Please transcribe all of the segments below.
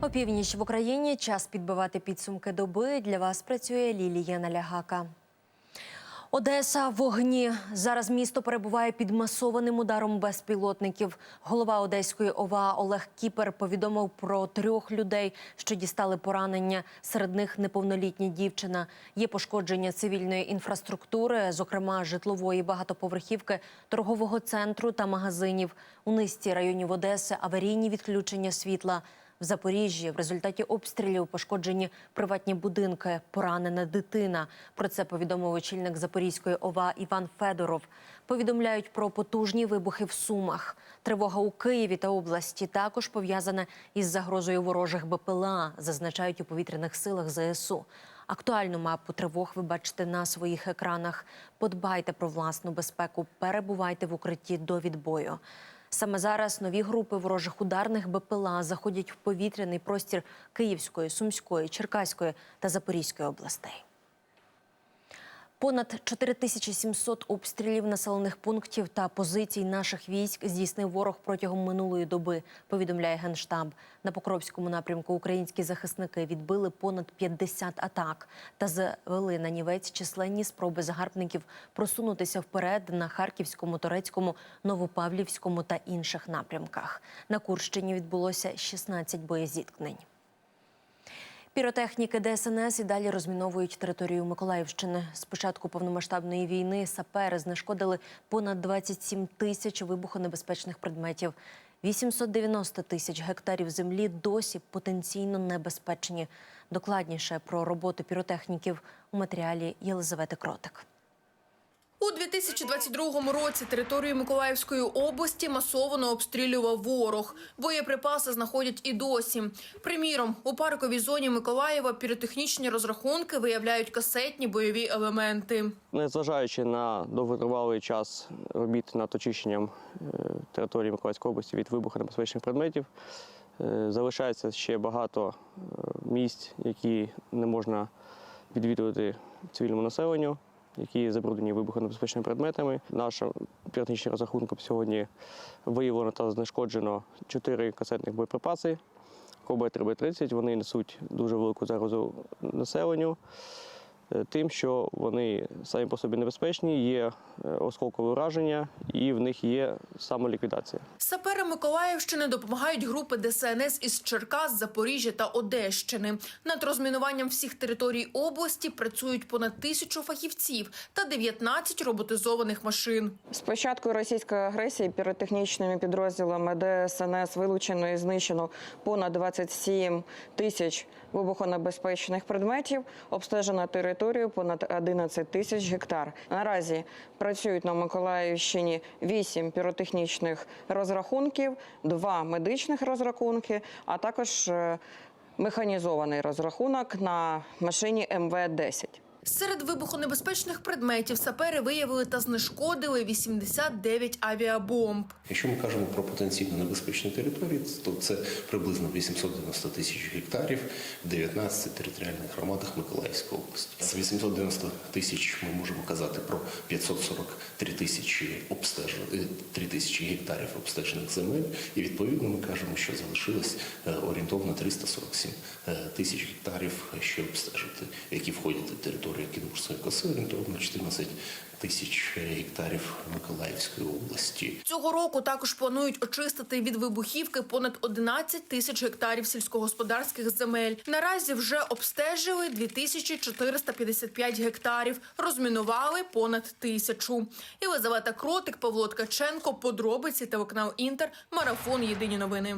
Опівніч в Україні час підбивати підсумки доби. Для вас працює Лілія Налягака. Одеса в вогні. Зараз місто перебуває під масованим ударом безпілотників. Голова Одеської ОВА Олег Кіпер повідомив про трьох людей, що дістали поранення. Серед них неповнолітня дівчина. Є пошкодження цивільної інфраструктури, зокрема житлової багатоповерхівки, торгового центру та магазинів. У низці районів Одеси аварійні відключення світла. В Запоріжжі в результаті обстрілів пошкоджені приватні будинки, поранена дитина. Про це повідомив очільник Запорізької ОВА Іван Федоров. Повідомляють про потужні вибухи в Сумах. Тривога у Києві та області також пов'язана із загрозою ворожих БПЛА, зазначають у повітряних силах ЗСУ. Актуальну мапу тривог ви бачите на своїх екранах. Подбайте про власну безпеку, перебувайте в укритті до відбою. Саме зараз нові групи ворожих ударних БПЛА заходять в повітряний простір Київської, Сумської, Черкаської та Запорізької областей. Понад 4700 обстрілів населених пунктів та позицій наших військ здійснив ворог протягом минулої доби. Повідомляє генштаб. На Покровському напрямку українські захисники відбили понад 50 атак та завели на нівець численні спроби загарбників просунутися вперед на Харківському, Торецькому, Новопавлівському та інших напрямках. На Курщині відбулося 16 боєзіткнень. Піротехніки ДСНС і далі розміновують територію Миколаївщини. З початку повномасштабної війни сапери знешкодили понад 27 тисяч вибухонебезпечних предметів. 890 тисяч гектарів землі досі потенційно небезпечні. Докладніше про роботу піротехніків у матеріалі Єлизавети Кротик. У 2022 році територію Миколаївської області масово обстрілював ворог. Боєприпаси знаходять і досі. Приміром, у парковій зоні Миколаєва піротехнічні розрахунки виявляють касетні бойові елементи. Незважаючи на довготривалий час робіт над очищенням е, території Миколаївської області від вибухонебезпечних предметів, е, залишається ще багато е, місць, які не можна відвідувати цивільному населенню, які забруднені вибухонебезпечними предметами. Наша піротехнічна розрахунка сьогодні виявлено та знешкоджено чотири касетних боєприпаси. КБ-3Б-30, вони несуть дуже велику загрозу населенню тим, що вони самі по собі небезпечні, є е, осколкове ураження і в них є самоліквідація. Сапери Миколаївщини допомагають групи ДСНС із Черкас, Запоріжжя та Одещини. Над розмінуванням всіх територій області працюють понад тисячу фахівців та 19 роботизованих машин. З початку російської агресії піротехнічними підрозділами ДСНС вилучено і знищено понад 27 тисяч вибухонебезпечних предметів, обстежена територію понад 11 тисяч гектар. Наразі працюють на Миколаївщині 8 піротехнічних розрахунків, 2 медичних розрахунки, а також е, механізований розрахунок на машині МВ-10. Серед вибухонебезпечних предметів сапери виявили та знешкодили 89 авіабомб. Якщо ми кажемо про потенційно небезпечні території, то це приблизно 890 тисяч гектарів в 19 територіальних громадах Миколаївської області. З 890 тисяч ми можемо казати про 543 тисячі обстежених 3 тисячі гектарів обстежених земель, і відповідно ми кажемо, що залишилось е, орієнтовно 347 е, тисяч гектарів ще обстежити, які входять до території Кінбурзької коси, орієнтовно 14 тисяч гектарів Миколаївської області. Цього року також планують очистити від вибухівки понад 11 тисяч гектарів сільськогосподарських земель. Наразі вже обстежили 2455 гектарів, розмінували понад тисячу. Єлизавета Кротик, Павло Ткаченко, подробиці телеканал Інтер, марафон. Єдині новини.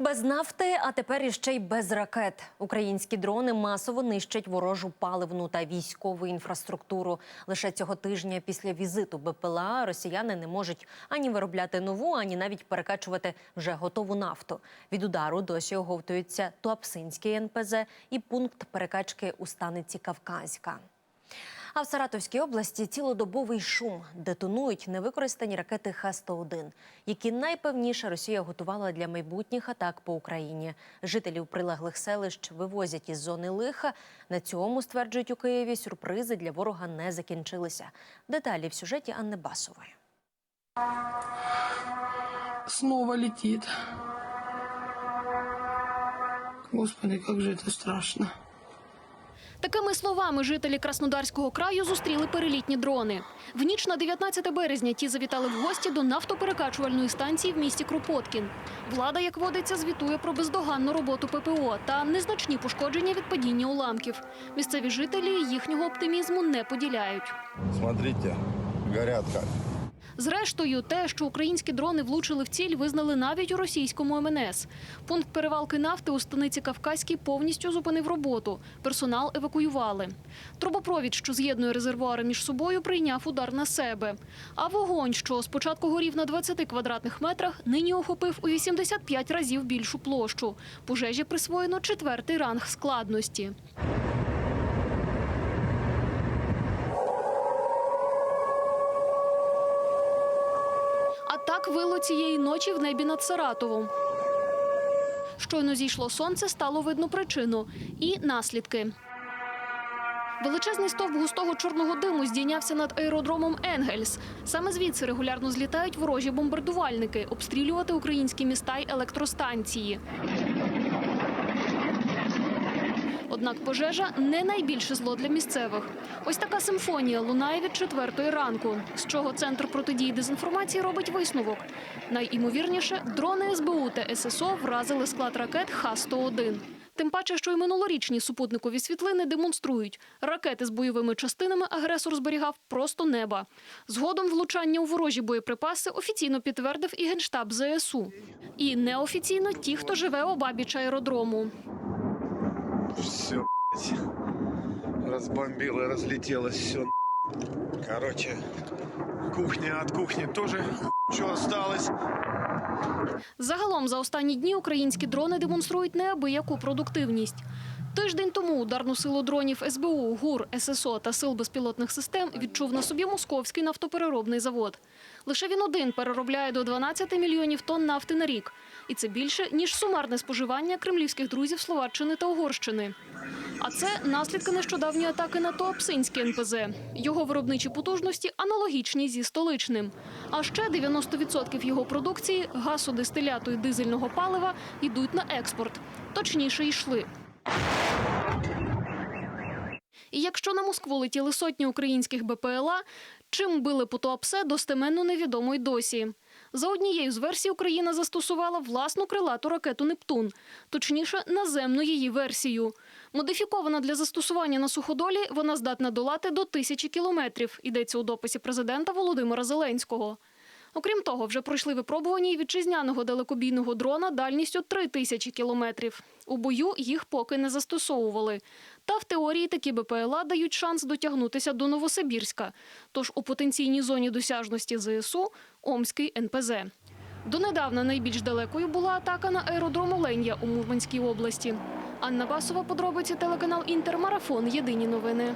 Без нафти, а тепер іще й без ракет. Українські дрони масово нищать ворожу паливну та військову інфраструктуру. Лише цього тижня після візиту БПЛА росіяни не можуть ані виробляти нову, ані навіть перекачувати вже готову нафту. Від удару досі оговтуються Туапсинський НПЗ і пункт перекачки у станиці Кавказька. А в Саратовській області цілодобовий шум детонують невикористані ракети Х-101, які найпевніше Росія готувала для майбутніх атак по Україні. Жителів прилеглих селищ вивозять із зони лиха. На цьому стверджують у Києві сюрпризи для ворога не закінчилися. Деталі в сюжеті Анни Басової. снова летит. Господи, как же это страшно. Такими словами жителі Краснодарського краю зустріли перелітні дрони. В ніч на 19 березня ті завітали в гості до нафтоперекачувальної станції в місті Кропоткін. Влада, як водиться, звітує про бездоганну роботу ППО та незначні пошкодження від падіння уламків. Місцеві жителі їхнього оптимізму не поділяють. Смотрите, горят как. Зрештою, те, що українські дрони влучили в ціль, визнали навіть у російському МНС. Пункт перевалки нафти у станиці Кавказькій повністю зупинив роботу. Персонал евакуювали. Трубопровід, що з'єднує резервуари між собою, прийняв удар на себе. А вогонь, що спочатку горів на 20 квадратних метрах, нині охопив у 85 разів більшу площу. Пожежі присвоєно четвертий ранг складності. Так вило цієї ночі в небі над Саратовом. Щойно зійшло сонце, стало видно причину і наслідки. Величезний стовп густого чорного диму здійнявся над аеродромом Енгельс. Саме звідси регулярно злітають ворожі бомбардувальники, обстрілювати українські міста й електростанції. Однак пожежа не найбільше зло для місцевих. Ось така симфонія лунає від четвертої ранку. З чого центр протидії дезінформації робить висновок. Найімовірніше, дрони СБУ та ССО вразили склад ракет Х-101. Тим паче, що й минулорічні супутникові світлини демонструють. Ракети з бойовими частинами агресор зберігав просто неба. Згодом влучання у ворожі боєприпаси офіційно підтвердив і генштаб ЗСУ. І неофіційно ті, хто живе обабіч аеродрому. Все, разбомбило, разлетелось все. Короче, кухня от кухни тоже что осталось. Загалом за останні дні українські дрони демонструють неабияку продуктивність. Тиждень тому ударну силу дронів СБУ, ГУР, ССО та сил безпілотних систем відчув на собі московський нафтопереробний завод. Лише він один переробляє до 12 мільйонів тонн нафти на рік. І це більше, ніж сумарне споживання кремлівських друзів Словаччини та Угорщини. А це наслідки нещодавньої атаки на Туапсинське НПЗ. Його виробничі потужності аналогічні зі столичним. А ще 90% його продукції газу, дистиляту і дизельного палива йдуть на експорт. Точніше, йшли. І якщо на Москву летіли сотні українських БПЛА, чим били по Туапсе, достеменно невідомо й досі. За однією з версій Україна застосувала власну крилату ракету Нептун, точніше, наземну її версію. Модифікована для застосування на суходолі, вона здатна долати до тисячі кілометрів. Йдеться у дописі президента Володимира Зеленського. Окрім того, вже пройшли випробування і вітчизняного далекобійного дрона дальністю 3 тисячі кілометрів. У бою їх поки не застосовували. Та в теорії такі БПЛА дають шанс дотягнутися до Новосибірська. Тож у потенційній зоні досяжності ЗСУ – Омський НПЗ. Донедавна найбільш далекою була атака на аеродром Оленя у Мурманській області. Анна Басова, подробиці телеканал Інтермарафон. Єдині новини.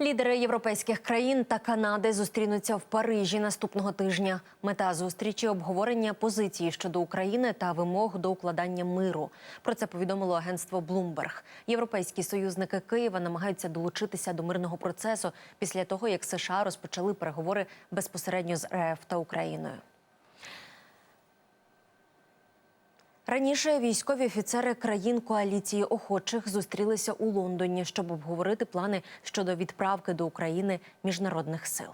Лідери європейських країн та Канади зустрінуться в Парижі наступного тижня. Мета зустрічі обговорення позиції щодо України та вимог до укладання миру. Про це повідомило агентство Bloomberg. Європейські союзники Києва намагаються долучитися до мирного процесу після того, як США розпочали переговори безпосередньо з РФ та Україною. Раніше військові офіцери країн коаліції охочих зустрілися у Лондоні, щоб обговорити плани щодо відправки до України міжнародних сил.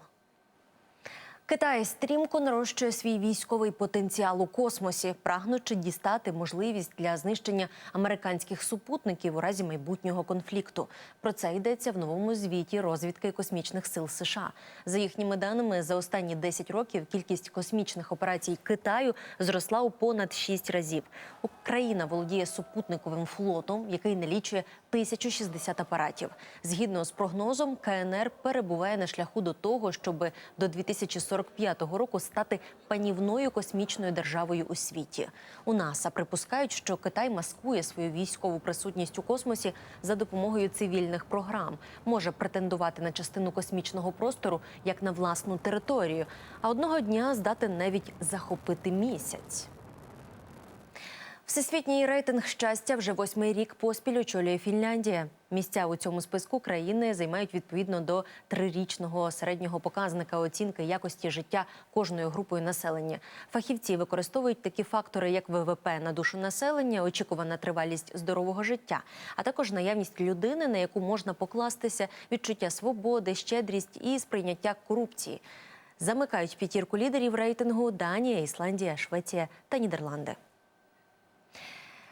Китай стрімко нарощує свій військовий потенціал у космосі, прагнучи дістати можливість для знищення американських супутників у разі майбутнього конфлікту. Про це йдеться в новому звіті розвідки космічних сил США. За їхніми даними, за останні 10 років кількість космічних операцій Китаю зросла у понад 6 разів. Україна володіє супутниковим флотом, який налічує 1060 апаратів. Згідно з прогнозом, КНР перебуває на шляху до того, щоб до 2045 року стати панівною космічною державою у світі. У НАСА припускають, що Китай маскує свою військову присутність у космосі за допомогою цивільних програм, може претендувати на частину космічного простору як на власну територію, а одного дня здати навіть захопити місяць. Всесвітній рейтинг щастя вже восьмий рік поспіль очолює Фінляндія. Місця у цьому списку країни займають відповідно до трирічного середнього показника оцінки якості життя кожною групою населення. Фахівці використовують такі фактори, як ВВП на душу населення, очікувана тривалість здорового життя, а також наявність людини, на яку можна покластися, відчуття свободи, щедрість і сприйняття корупції. Замикають п'ятірку лідерів рейтингу Данія, Ісландія, Швеція та Нідерланди.